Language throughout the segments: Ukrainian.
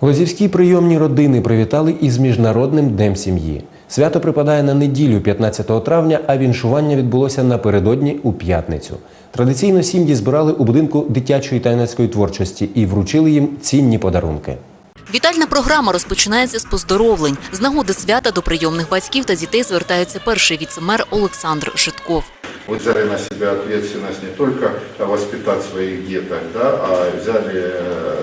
Лозівські прийомні родини привітали із Міжнародним днем сім'ї. Свято припадає на неділю 15 травня, а віншування відбулося напередодні у п'ятницю. Традиційно сім'ї збирали у будинку дитячої та юнацької творчості і вручили їм цінні подарунки. Вітальна програма розпочинається з поздоровлень. З нагоди свята до прийомних батьків та дітей звертається перший віцемер Олександр Житков. Вот взяли на себя ответственность не только воспитать своих деток, да, а взяли э,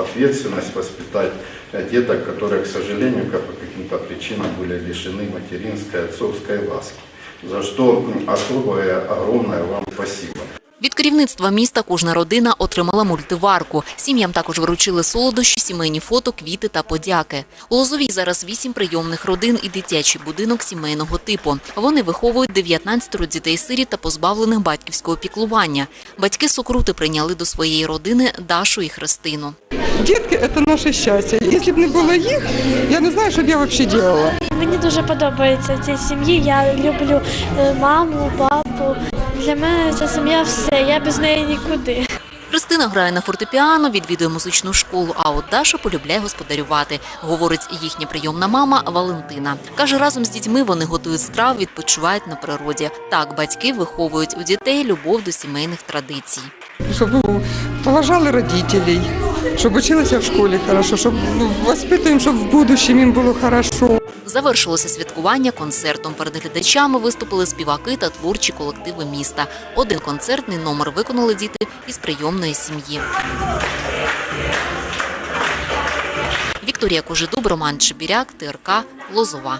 ответственность воспитать э, деток, которые, к сожалению, как по каким-то причинам были лишены материнской, отцовской ласки. За что м, особое, огромное вам спасибо. Від керівництва міста кожна родина отримала мультиварку. Сім'ям також вручили солодощі, сімейні фото, квіти та подяки. У Лозовій зараз вісім прийомних родин і дитячий будинок сімейного типу. Вони виховують 19 дітей-сиріт та позбавлених батьківського піклування. Батьки Сокрути прийняли до своєї родини Дашу і Христину. Дітки це наше щастя. Якщо б не було їх, я не знаю, що б я взагалі робила. Мені дуже подобається цій сім'ї. Я люблю е, маму, папу. Для мене ця сім'я все. Я без неї нікуди. Христина грає на фортепіано, відвідує музичну школу, а от Даша полюбляє господарювати, говорить їхня прийомна мама Валентина. Каже, разом з дітьми вони готують страв, відпочивають на природі. Так батьки виховують у дітей любов до сімейних традицій. Щоб ну, поважали родителей, щоб училися в школі хорошо, щоб ну, воспитуємо, щоб в будущем їм було хорошо. Завершилося святкування концертом. Перед глядачами виступили співаки та творчі колективи міста. Один концертний номер виконали діти із прийомної сім'ї. Вікторія Кожедуб, Роман Чебіряк, ТРК, Лозова.